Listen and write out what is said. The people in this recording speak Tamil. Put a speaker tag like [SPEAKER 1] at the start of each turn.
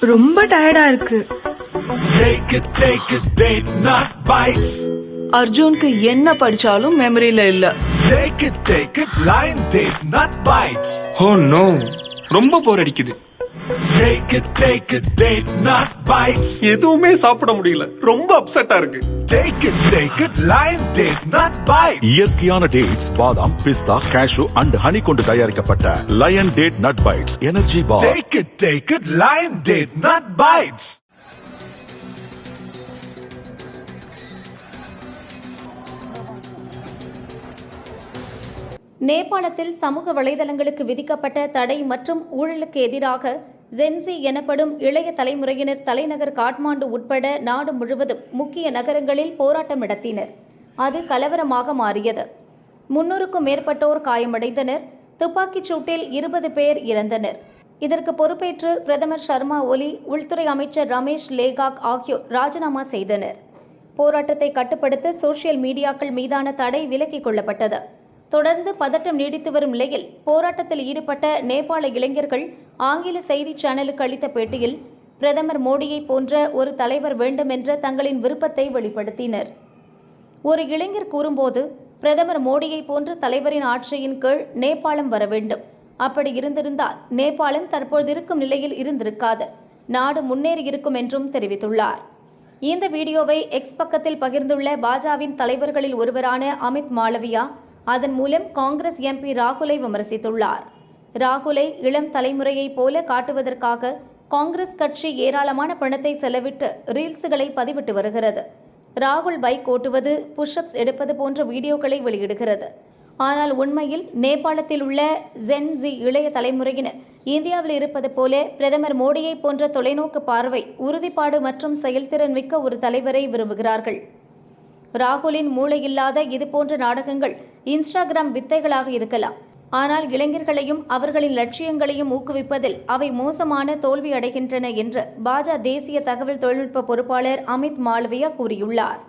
[SPEAKER 1] ரொம்ப டயர்டா இருக்கு.
[SPEAKER 2] அர்ஜுனுக்கு என்ன படிச்சாலும் மெமரியில இல்ல
[SPEAKER 3] ரொம்ப போர் அடிக்குது
[SPEAKER 4] Take it, take it, date not bites.
[SPEAKER 3] எதுவுமே சாப்பிட முடியல ரொம்ப அப்செட்டா இருக்கு
[SPEAKER 4] Take it, take it, line date not bites.
[SPEAKER 5] இயற்கையான டேட்ஸ் பாதாம் பிஸ்தா கேஷு அண்ட் ஹனி கொண்டு தயாரிக்கப்பட்ட lion date nut bites energy bar
[SPEAKER 4] Take it, take it, line date not bites.
[SPEAKER 6] நேபாளத்தில் சமூக வலைதளங்களுக்கு விதிக்கப்பட்ட தடை மற்றும் ஊழலுக்கு எதிராக ஜென்சி எனப்படும் இளைய தலைமுறையினர் தலைநகர் காட்மாண்டு உட்பட நாடு முழுவதும் முக்கிய நகரங்களில் போராட்டம் நடத்தினர். அது கலவரமாக மாறியது. முன்னூறுக்கும் மேற்பட்டோர் காயமடைந்தனர். துப்பாக்கிச் சூட்டில் இருபது பேர் இறந்தனர். இதற்கு பொறுப்பேற்று பிரதமர் சர்மா ஒலி உள்துறை அமைச்சர் ரமேஷ் லேகாக் ஆகியோர் ராஜினாமா செய்தனர். போராட்டத்தை கட்டுப்படுத்த சோசியல் மீடியாக்கள் மீதான தடை விலக்கிக் கொள்ளப்பட்டது. தொடர்ந்து பதட்டம் நீடித்து வரும் நிலையில் போராட்டத்தில் ஈடுபட்ட நேபாள இளைஞர்கள் ஆங்கில செய்தி சேனலுக்கு அளித்த பேட்டியில் பிரதமர் மோடியை போன்ற ஒரு தலைவர் வேண்டும் என்ற தங்களின் விருப்பத்தை வெளிப்படுத்தினர். ஒரு இளைஞர் கூறும்போது பிரதமர் மோடியை போன்ற தலைவரின் ஆட்சியின் கீழ் நேபாளம் வர வேண்டும். அப்படி இருந்திருந்தால் நேபாளம் தற்போது இருக்கும் நிலையில் இருந்திருக்காது. நாடு முன்னேறி இருக்கும் என்றும் தெரிவித்துள்ளார். இந்த வீடியோவை எக்ஸ் பக்கத்தில் பகிர்ந்துள்ள பாஜாவின் தலைவர்களில் ஒருவரான அமித் மாளவியா அதன் மூலம் காங்கிரஸ் எம்பி ராகுலை விமர்சித்துள்ளார். ராகுலை இளம் தலைமுறையைப் போல காட்டுவதற்காக காங்கிரஸ் கட்சி ஏராளமான பணத்தை செலவிட்டு ரீல்ஸுகளை பதிவிட்டு வருகிறது. ராகுல் பைக் ஓட்டுவது புஷ்அப்ஸ் எடுப்பது போன்ற வீடியோக்களை வெளியிடுகிறது. ஆனால் உண்மையில் நேபாளத்தில் உள்ள ஜென்ஜி இளைய தலைமுறையினர் இந்தியாவில் இருப்பது போல பிரதமர் மோடியை போன்ற தொலைநோக்கு பார்வை உறுதிப்பாடு மற்றும் செயல்திறன் மிக்க ஒரு தலைவரை விரும்புகிறார்கள். ராகுலின் மூளையில்லாத இதுபோன்ற நாடகங்கள் இன்ஸ்டாகிராம் வித்தைகளாக இருக்கலாம். ஆனால் இளைஞர்களையும் அவர்களின் லட்சியங்களையும் ஊக்குவிப்பதில் அவை மோசமான தோல்வி அடைகின்றன என்று பாஜக தேசிய தகவல் தொழில்நுட்ப பொறுப்பாளர் அமித் மாளவியா கூறியுள்ளார்.